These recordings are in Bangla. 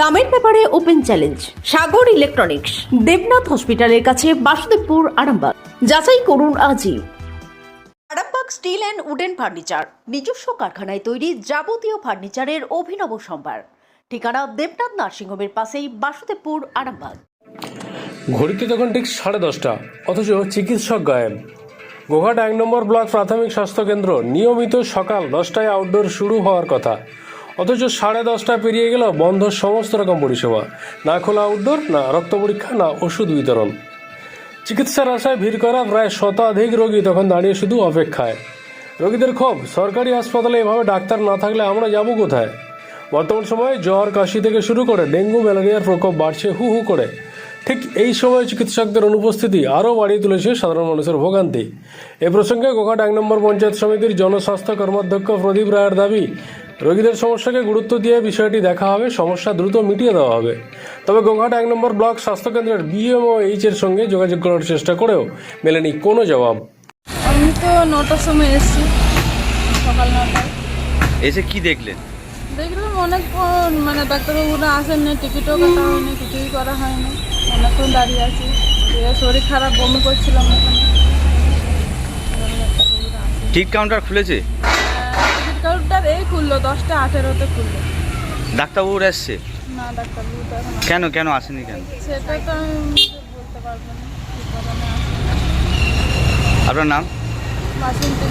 দামের ব্যাপারে open challenge Sagar electronics Debnath হসপিটালের কাছে বাসুদেবপুর আরামবাগ। যাচাই করুন আজই। Arambagh steel and wooden furniture নিজস্ব কারখানায় তৈরি যাবতীয় ফার্নিচারের অভিনব সম্ভার। ঠিকানা দেবনাথ নার্সিংহোমের পাশেই বাসুদেবপুর আরামবাগ। ঘড়িতে তখন ঠিক সাড়ে দশটা অথচ চিকিৎসক গায়েব। গোঘাট এক নম্বর ব্লক প্রাথমিক স্বাস্থ্যকেন্দ্র নিয়মিত সকাল দশটায় আউটডোর শুরু হওয়ার কথা। অথচ সাড়ে দশটা পেরিয়ে গেল বন্ধ সমস্ত রকম পরিষেবা। না খোলা আউটডোর না রক্ত পরীক্ষা, না ওষুধ বিতরণ। চিকিৎসার আশায় ভিড় করা প্রায় শতাধিক রোগী তখন দাঁড়িয়ে শুধু অপেক্ষায়। রোগীদের ক্ষোভ, সরকারি হাসপাতালে এভাবে ডাক্তার না থাকলে আমরা যাব কোথায়? বর্তমান সময়ে জ্বর, কাশি থেকে শুরু করে ডেঙ্গু, ম্যালেরিয়ার প্রকোপ বাড়ছে হু হু করে। ঠিক এই সময় চিকিৎসকদের অনুপস্থিতি আরও বাড়িয়ে তুলেছে সাধারণ মানুষের ভোগান্তি। এ প্রসঙ্গে গোঘাট এক নম্বর পঞ্চায়েত সমিতির জনস্বাস্থ্য কর্মাধ্যক্ষ প্রদীপ রায়ের দাবি রোগীদের সমস্যাকে গুরুত্ব দিয়ে বিষয়টি দেখা হবে সমস্যা দ্রুত মিটিয়ে দেওয়া হবে। তবে গোঘাট এক নম্বর ব্লক স্বাস্থ্যকেন্দ্রের বিএমও এইচ এর সঙ্গে যোগাযোগ করার চেষ্টা করেও মেলেনি কোনো জবাব। আমি তো নটার সময় এসেছি সকাল নটায়। এসে কি দেখলেন? দেখলাম অনেকক্ষণ মানে ডাক্তারবাবুরা আসেন না টিকিটও কাটা হয়নি কিছুই করা হয়নি। অনেকক্ষণ দাঁড়িয়ে আছি শরীর খারাপ বমি করছিলাম। ওখানে। টিকিট কাউন্টার খুলেছে? এই খুললো দশটা আঠেরোতে খুললো। ডাক্তারবাবুরা এসছে? না ডাক্তারবাবু তো এখন কেন কেন আসেনি কেন? সেটা তো আমি বলতে পারব না কী কারণে আপনার নাম? বাসন্তী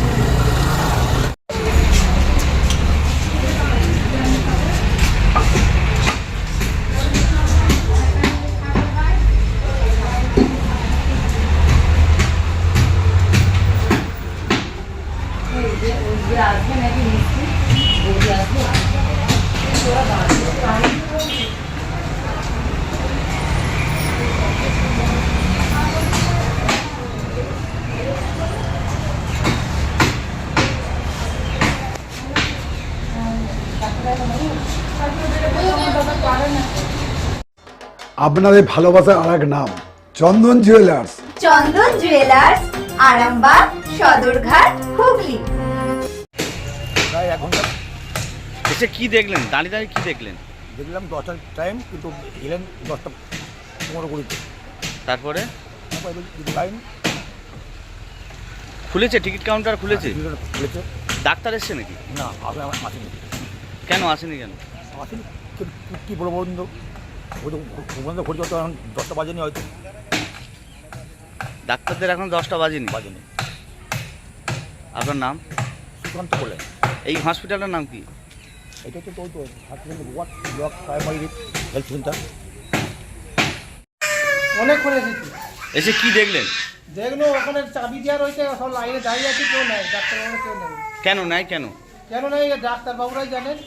আপনাদের ভালোবাসার আর এক নাম চন্দন জুয়েলার্স চন্দন জুয়েলার্স আরামবাগ সদরঘাট হুগলি। প্রায় এক ঘণ্টা এসে কি দেখলেন? দাঁড়িয়ে দাঁড়িয়ে কি দেখলেন? দেখলাম দশটার টাইম কিন্তু এলেন দশটা পনেরো কুড়িতে। তারপরে? লাইন খুলেছে? টিকিট কাউন্টার খুলেছে? দুজন খুলেছে। ডাক্তার এসছে নাকি? না আপনি আমার আসেনি। কেন আসেনি কেন? আসেনি। কি- বলব বলুন তো? ওই তো তো ঘড়ি এখন দশটা বাজেনি হয়তো। ডাক্তারদের এখন দশটা বাজেনি? বাজেনি। আপনার নাম? সুকান্ত বললেন এই হসপিটালের নাম কি? এটা তো ওই তো হাসপাতাল ward block primary health centre অনেকক্ষণ এসেছি। এসে কি দেখলেন? দেখল ওখানে চাবি দেওয়া রয়েছে সব লাইনে দাঁড়িয়ে আছে কেউ নাই ডাক্তারবাবু কেউ নেই। কেন নাই কেন? কেন নেই ডাক্তারবাবুরাই জানেন।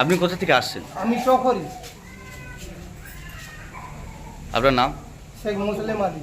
আপনি কোথা থেকে আসছেন? আমি চকরি আপনার নাম? শেখ মুসলিম আলী।